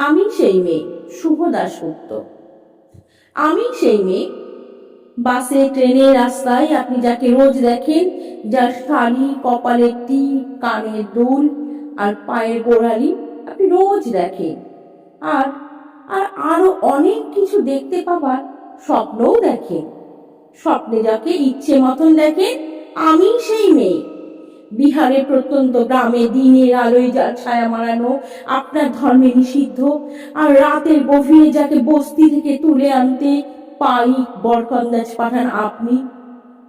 আমি সেই মেয়ে, শুভ দাশগুপ্ত। আমি সেই মেয়ে। বাসে, ট্রেনে, রাস্তায় আপনি যাকে রোজ দেখেন, যার শাড়ি কপালের টিপ কানের দুল আর পায়ের গোড়ালি আপনি রোজ দেখেন। আর আর আরও অনেক কিছু দেখতে পাবার স্বপ্নও দেখেন। স্বপ্নে যাকে ইচ্ছে মতন দেখেন, আমি সেই মেয়ে। বিহারের প্রত্যন্ত গ্রামে দিনের আলোয় যার ছায়া মারানো আপনার ধর্মে নিষিদ্ধ, আর রাতের গভীরে যাকে বস্তি থেকে তুলে আনতে পাইক বরকন্দাজ পাঠান আপনি,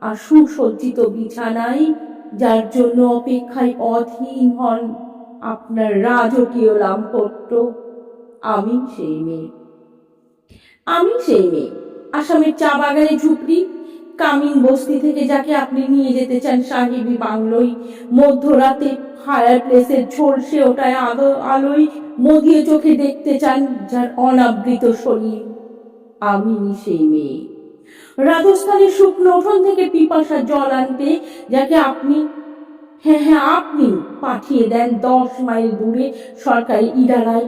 আর সুসজ্জিত বিছানায় যার জন্য অপেক্ষায় অধীন হন আপনার রাজকীয় লাম্পট্য আমি সেই মেয়ে। আমি সেই মেয়ে। আসামের চা বাগানে ঝুপড়ি কামিন বস্তি থেকে যাকে আপনি নিয়ে যেতে চান সাহেবী বাংলোয়। মধ্যরাতে ফায়ার প্লেসের ঝলসে ওটায় আলো, আলোয় মদিয়ে চোখে দেখতে চান যার অনাবৃত শরীর। আমি সেই মেয়ে। রাজস্থানের শুকনো উঠোন থেকে পিপাসা জল আনতে যাকে আপনি হ্যাঁ হ্যাঁ আপনি পাঠিয়ে দেন দশ মাইল দূরে সরকারি ইদারায়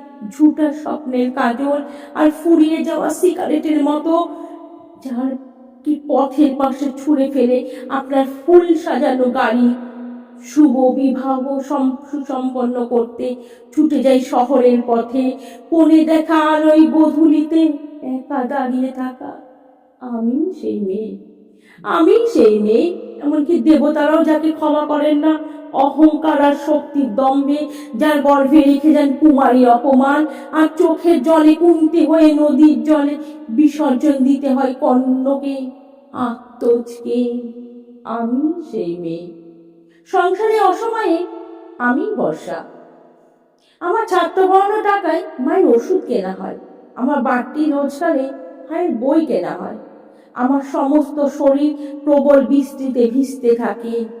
ঝুটা স্বপ্নের কাজল আর ফুরিয়ে যাওয়া সিগারেটের মতো। যার কি পথের পাশে ছুঁড়ে ফেলে আপনার ফুল সাজানো গাড়ি। শুভ বিবাহ সম- সুসম্পন্ন করতে ছুটে যাই শহরের পথে। কোণে দেখা আলোয় গধূলিতে একা দাঁড়িয়ে থাকা। আমি সেই মেয়ে। আমি সেই মেয়ে। এমনকি দেবতারাও যাকে ক্ষমা করেন না অহংকার আর শক্তির দম্ভে যার গর্ভে রেখে যান কুমারী অপমান। আর চোখের জলে কুমতে হয়ে নদীর জলে বিসর্জন দিতে হয় কর্ণকে। আত্মজকে আমি সেই মেয়ে। সংসারে অসময়ে আমি বর্ষা। আমার ছাত্র পড়ানো টাকায় মায়ের ওষুধ কেনা হয়। আমার বাড়তি রোজগারে মায়ের বই কেনা হয়। আমার সমস্ত শরীর প্রবল বৃষ্টিতে ভিজতে থাকে।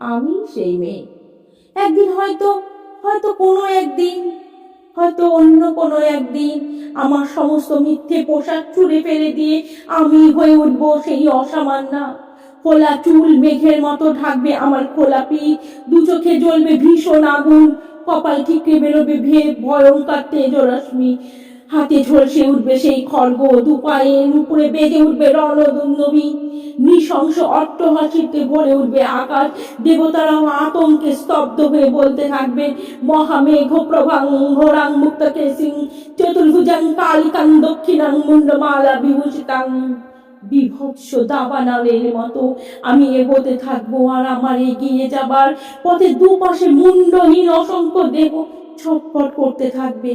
আমি সেই মেয়ে। একদিন হয়তো হয়তো কোনো একদিন, হয়তো অন্য কোনো একদিন আমার সমস্ত মিথ্যে পোশাক চুড়ে ফেলে দিয়ে আমি হয়ে উঠবো সেই অসামান্যা। খোলা চুল মেঘের মতো ঢাকবে আমার খোলা পিঠ, দু চোখে জ্বলবে ভীষণ আগুন, কপাল ঠিকরে বেরোবে ভে ভয়ঙ্কর তেজরশ্মি। হাতে ঝলসে উঠবে সেই খড়গ, দু পায়ের উপরে বেজে উঠবে রণদুন্দবী নৃশংস অট্টহাসিতে ভরে উঠবে আকাশ। দেবতারাও আতঙ্কে স্তব্ধ হয়ে বলতে থাকবে, মহামেঘ প্রভাং ঘোরাং মুক্তকে সিং চতুর্ভুজাং কালিকাং দক্ষিণাং মুন্ডমালা বিভূষিতাং। বিভৎস দাবানালের মতো আমি এগোতে থাকব আর আমার এগিয়ে যাবার পথে দুপাশে মুন্ডহীন অসংখ্য দেহ ছটফট করতে থাকবে।